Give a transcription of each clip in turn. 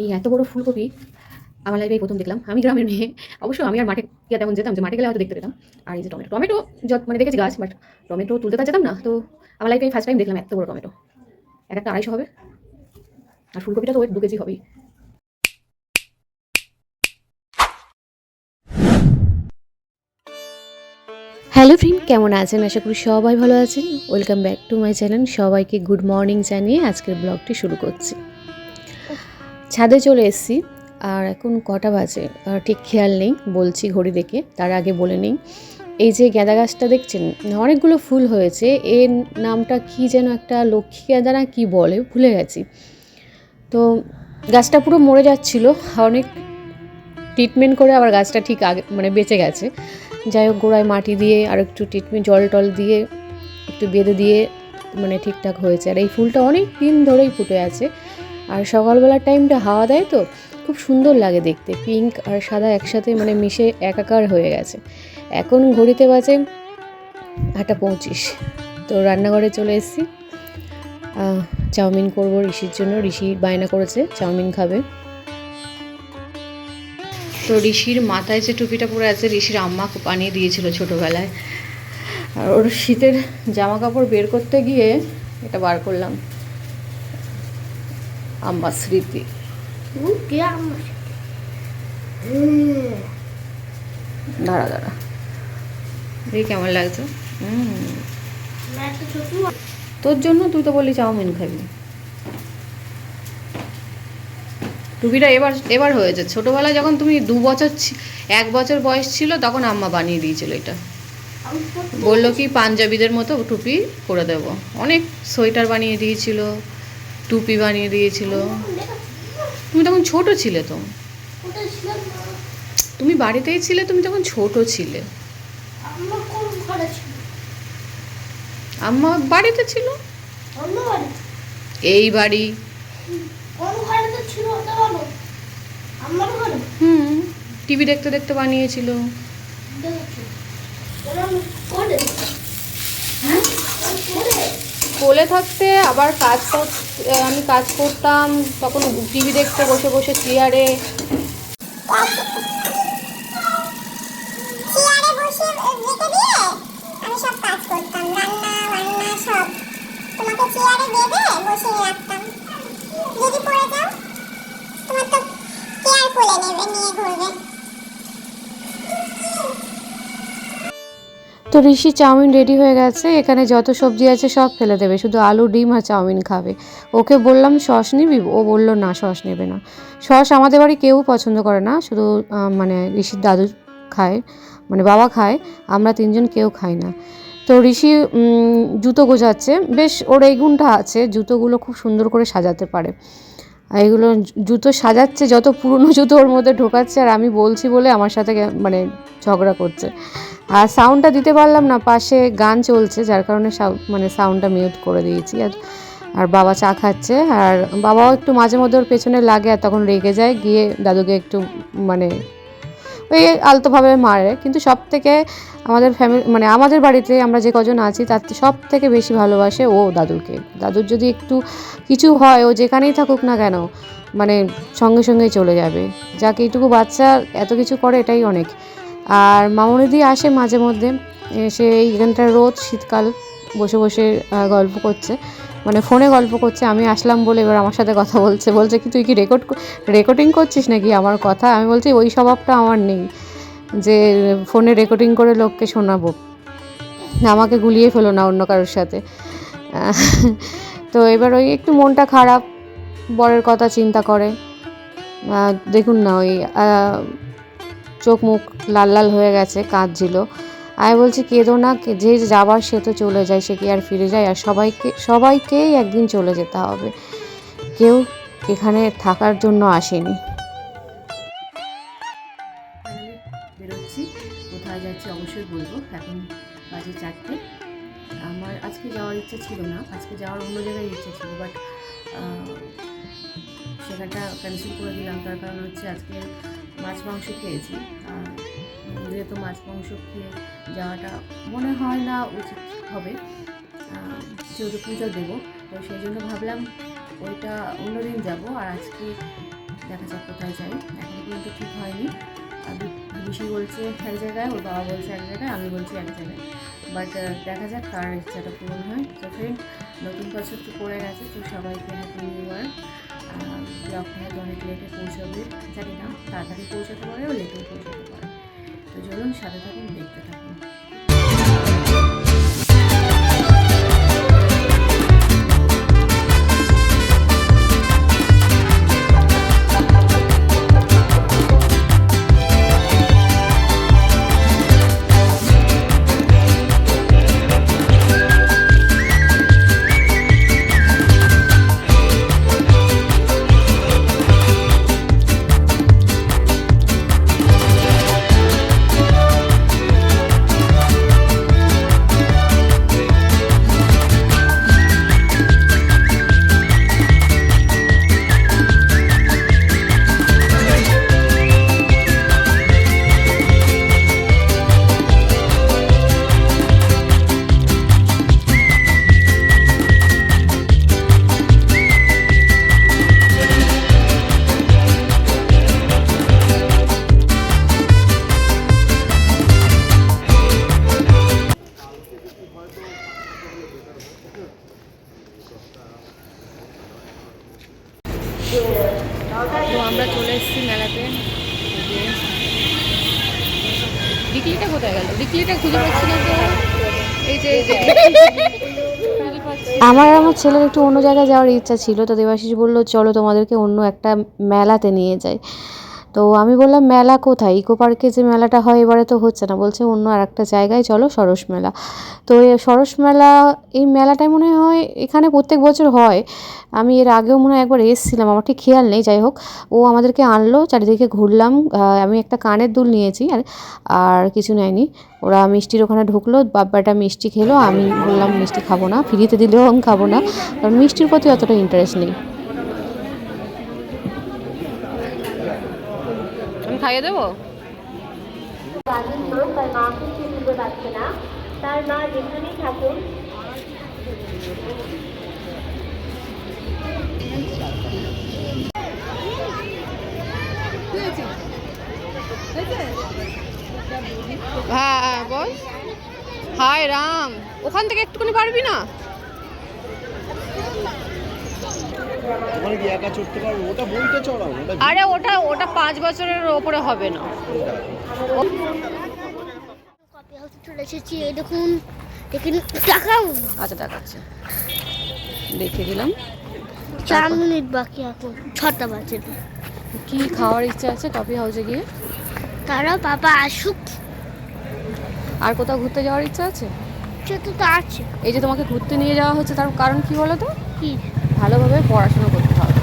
এই এত বড় ফুলকপি আমার লাইফে প্রথম দেখলাম। আমি গ্রামের মেয়ে। অবশ্য আমি আর মাঠে গিয়ে তেমন যেতাম যে মাঠে গেলে হয়তো দেখতে পেতাম। আর এই যে টমেটো টমেটো যত মানে দেখেছি গাছ বাট টমেটো তুলতে তো যেতাম না। তো আমার লাইফে ফার্স্ট টাইম দেখলাম এত বড় টমেটো। এক একটা আড়াইশো হবে। আর ফুলকপিটা তো ওই দু কেজি হবেই। হ্যালো ফ্রেন্ড কেমন আছেন? আশা করি সবাই ভালো আছেন। Welcome back to my channel সবাইকে গুড মর্নিং জানিয়ে আজকের ব্লগটি শুরু করছি। ছাদে চলে এসেছি। আর এখন কটা বাজে? ঠিক খেয়াল নেই, বলছি ঘড়ি দেখে, তার আগে বলে নিই। এই যে গাঁদা গাছটা দেখছেন, অনেকগুলো ফুল হয়েছে, এর নামটা কি যেন একটা লক্ষ্মী গাঁদা না কী বলে, ভুলে গেছি। তো গাছটা পুরো মরে যাচ্ছিল, অনেক ট্রিটমেন্ট করে আবার গাছটা ঠিক আগে মানে বেঁচে গেছে। যাই হোক, গোড়ায় মাটি দিয়ে আর একটু ট্রিটমেন্ট জল টল দিয়ে, একটু বেঁধে দিয়ে মানে ঠিকঠাক হয়েছে। আর এই ফুলটা অনেক দিন ধরেই ফুটে আছে। আর সকালবেলার টাইমটা হাওয়া দেয় তো, খুব সুন্দর লাগে দেখতে। পিঙ্ক আর সাদা একসাথে মানে মিশে একাকার হয়ে গেছে। এখন ঘড়িতে বাজে আটটা পঁচিশ। তো রান্নাঘরে চলে এসেছি। চাউমিন করব ঋষির জন্য। ঋষি বায়না করেছে, চাউমিন খাবে। তো ঋষির মাথায় যে টুপিটা পরে আছে, ঋষির আম্মা বানিয়ে দিয়েছিল ছোটোবেলায়। আর ওর শীতের জামা কাপড় বের করতে গিয়ে এটা বার করলাম। আম্মা স্মৃতি। দাঁড়া দাঁড়া। দেখি কেমন লাগছে? তোর জন্য তুই তো বললি চাউমিন খাবি। টুপিটা এবার এবার হয়েছে। ছোটোবেলায় যখন তুমি দু বছর এক বছর বয়স ছিল তখন আম্মা বানিয়ে দিয়েছিল এটা। বলল কি পাঞ্জাবিদের মতো টুপি করে দেব। অনেক সোয়েটার বানিয়ে দিয়েছিল। টুপি বানিয়ে দিয়েছিল। তুমি তখন ছোট ছিলে তো। তুমি বাড়িতেই ছিলে, তুমি তখন ছোট ছিলে। আম্মা বাড়িতে ছিল? এই বাড়ি। হুম, টিভি দেখতে দেখতে বানিয়েছিল। কোলে থাকতে আবার কাজ আমি কাজ করতাম, তখন টিভি দেখতে বসে বসে চেয়ারে। যদি পড়ে যাও, তোমার তো চেয়ার খুলে নেবে, নিয়ে ঘুরবে। তো ঋষি চাউমিন রেডি হয়ে গেছে। এখানে যত সবজি আছে সব ফেলে দেবে। শুধু আলু, ডিম আর চাউমিন খাবে। ওকে বললাম, সস নিবি? ও বলল, না, সস নেবে না। সস আমাদের বাড়ি কেউ পছন্দ করে না। শুধু মানে ঋষির দাদু খায় মানে বাবা খায়। আমরা তিনজন কেউ খাই না। তো ঋষি জুতো গোছাচ্ছে বেশ, ওর এই গুণটা আছে। জুতোগুলো খুব সুন্দর করে সাজাতে পারে। এগুলো জুতো সাজাচ্ছে, যত পুরনো জুতো ওর মধ্যে ঢোকাচ্ছে। আর আমি বলছি বলে আমার সাথে মানে ঝগড়া করছে। আর সাউন্ডটা দিতে পারলাম না, পাশে গান চলছে, যার কারণে মানে সাউন্ডটা মিউট করে দিয়েছি। আর আর বাবা চা খাচ্ছে, আর বাবাও একটু মাঝে মধ্যে ওর পেছনে লাগে, আর তখন রেগে যায়, গিয়ে দাদুকে একটু মানে ওই আলতোভাবে মারে। কিন্তু সব থেকে আমাদের ফ্যামিলি মানে আমাদের বাড়িতে আমরা যে কজন আছি, তার সব থেকে বেশি ভালোবাসে ও দাদুকে। দাদুর যদি একটু কিছু হয়, ও যেখানেই থাকুক না কেন মানে সঙ্গে সঙ্গেই চলে যাবে। যাকে, এইটুকু বাচ্চা, এত কিছু করে এটাই অনেক। আর মামুনিদি আসে মাঝে মধ্যে, এসে এইখানটা রোদ শীতকাল বসে বসে গল্প করছে। মানে ফোনে গল্প করছে, আমি আসলাম বলে এবার আমার সাথে কথা বলছে। বলছে কি, তুই কি রেকর্ড রেকর্ডিং করছিস নাকি আমার কথা? আমি বলছি, ওই স্বভাবটা আমার নেই, যে ফোনে রেকর্ডিং করে লোককে শোনাবো। আমাকে গুলিয়ে ফেলো না অন্য কারোর সাথে। তো এবার ওই একটু মনটা খারাপ, বরের কথা চিন্তা করে। দেখুন না ওই চোখ মুখ লাল লাল হয়ে গেছে, কাঁদছিল। আমি বলছি, কেঁদো না যে যাবার সে তো চলে যায়, সে কি আর ফিরে যায়? আর সবাইকে, সবাইকেই একদিন চলে যেতে হবে। কেউ এখানে থাকার জন্য আসেনি। কোথায় যাচ্ছি অবশ্যই বলব। এখন বাজে চারটে। আমার আজকে যাওয়ার ইচ্ছা ছিল না। আজকে যাওয়ার অন্য জায়গায় ইচ্ছা ছিল বাট সেখানটা ক্যান্সেল করে দিলাম। তার কারণ হচ্ছে আজকে মাছ মাংস খেয়েছি। যেহেতু মাছ মাংস খেয়ে যাওয়াটা মনে হয় না উচিত হবে যেহেতু পুজো দেবো, তো সেই জন্য ভাবলাম ওইটা অন্যদিন যাব আর আজকে দেখা যাক কোথায় যাই। এখনও পর্যন্ত ঠিক হয়নি। বিশি বলছে এক জায়গায়, ওর বাবা বলছে এক জায়গায়, আমি বলছি এক জায়গায়। বাট দেখা যাক কার ইচ্ছাটা পূরণ হয়। তো ফ্রেন্ড নতুন বছর তো পড়ে গেছে, তো সবাইকে হ্যাপি নিউ ইয়ার ব্লগটা হয়তো অনেক লেটে পৌঁছাবে, জানি না, তাড়াতাড়ি পৌঁছাতে পারে ও লেটেও পৌঁছাতে পারে। তো চলুন, সাথে থাকুন, দেখতে থাকুন। তো আমরা চলে এসেছি মেলাতে। ডিকলিটা কোথায় গেল? ডিকলিটা খুঁজে পাচ্ছি না এই যে এই যে। আমার আর আমার ছেলের একটু অন্য জায়গায় যাওয়ার ইচ্ছা ছিল, তো দেবাশিস বলল, চলো তোমাদেরকে অন্য একটা মেলাতে নিয়ে যাই। তো আমি বললাম, মেলা কোথায়? ইকো পার্কে যে মেলাটা হয় এবারে তো হচ্ছে না। বলছে, অন্য আর একটা জায়গায় চলো, সরস মেলা। তো সরস মেলা, এই মেলাটাই মনে হয় এখানে প্রত্যেক বছর হয়। আমি এর আগেও মনে হয় একবার এসেছিলাম, আমার ঠিক খেয়াল নেই, যাই হোক। ও আমাদেরকে আনলো, চারিদিকে ঘুরলাম। আমি একটা কানের দুল নিয়েছি, আর আর কিছু নেয়নি। ওরা মিষ্টির ওখানে ঢুকলো বাব্বাটা মিষ্টি খেলো। আমি বললাম, মিষ্টি খাব না, ফ্রিতে দিলেও আমি খাব না। কারণ মিষ্টির প্রতি অতটা ইন্টারেস্ট নেই। খাইয়ে দেবো? তার পারছে না তার মা হ্যাঁ বল। হায় রাম। ওখান থেকে একটুখানি পারবি না? ওখানে কি একা চড়তে পারব? ওটা বলতে চড়াও ওটা আরে ওটা ওটা পাঁচ বছরের ওপরে হবে না। কপি হাউসে চলে এসেছি এই দেখুন টাকাও আচ্ছা দেখাচ্ছে। দেখে দিলাম। চার মিনিট বাকি এখন ছটা বাজে। কি খাওয়ার ইচ্ছা আছে কফি হাউসে গিয়ে? তারা বাবা আসুক। আর কোথাও ঘুরতে যাওয়ার ইচ্ছা আছে? সে তো তা আছে। এই যে তোমাকে ঘুরতে নিয়ে যাওয়া হচ্ছে তার কারণ কি বলো তো? কি? ভালোভাবে পড়াশোনা করতে হবে।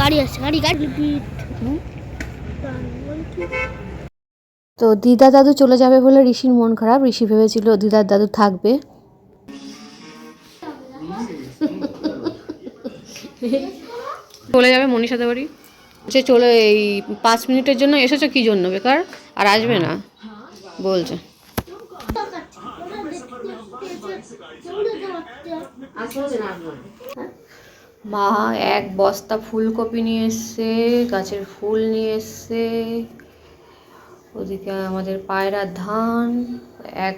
গাড়ি আছে গাড়ি গাড়ি। তো দিদা দাদু চলে যাবে বলে ঋষির মন খারাপ। ঋষি ভেবেছিল দিদার দাদু থাকবে। চলে যাবে মনীষাদের বাড়ি সে চলে এই পাঁচ মিনিটের জন্য এসেছ? কি জন্য? বেকার? আর আসবে না? বলছে। মা এক বস্তা ফুলকপি নিয়ে এসছে গাছের ফুল নিয়ে এসছে। ওদিকে আমাদের পায়রা ধান এক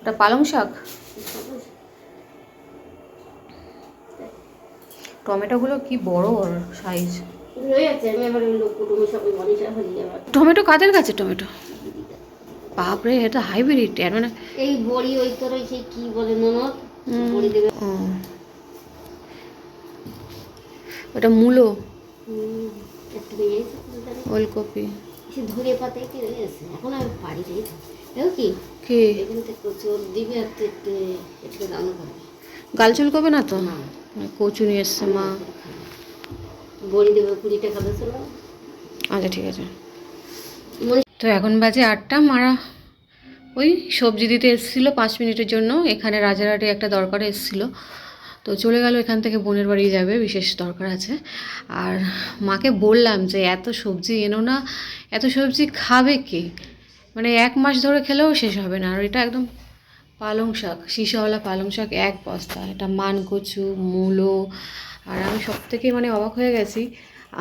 ওটা পালং শাক? টমেটোগুলো কি বড় সাইজ টমেটো কাদের কাছে টমেটো? বাপরে এটা হাইব্রিড এর মানে এই বড়ি ওই তোর কি বলে ননদ? বড়ি। ওটা মূলো? ওলকপি। ধরে পাতায় কি রয়েছে এখন আমি কি? কি? এখান থেকে দিবে আর একটু করবে গালচুল করবে না তো? না। কচু নিয়ে এসছে মা। বড়ি দেবে কুড়ি টাকা আচ্ছা ঠিক আছে। মনে তো এখন বাজে আটটা মারা ওই সবজি দিতে এসেছিল পাঁচ মিনিটের জন্য। এখানে রাজারহাটে একটা দরকারে এসেছিল। তো চলে গেল, এখান থেকে বোনের বাড়ি যাবে, বিশেষ দরকার আছে। আর মাকে বললাম যে, এত সবজি এনো না, এত সবজি খাবে কে? মানে এক মাস ধরে খেলেও শেষ হবে না। আর এটা একদম পালং শাক শিশাওয়ালা পালং শাক, এক বস্তা। এটা মানকচু, মূলো। আর আমি সব থেকে মানে অবাক হয়ে গেছি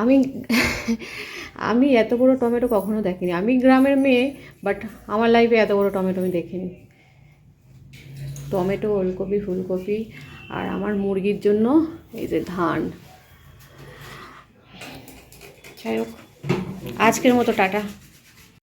আমি আমি এত বড় টমেটো কখনো দেখিনি। আমি গ্রামের মেয়ে বাট আমার লাইফে এত বড় টমেটো আমি দেখিনি। টমেটো, ওলকপি, ফুলকপি, আর আমার মুরগির জন্য এই যে ধান। যাই হোক, আজকের মতো টাটা।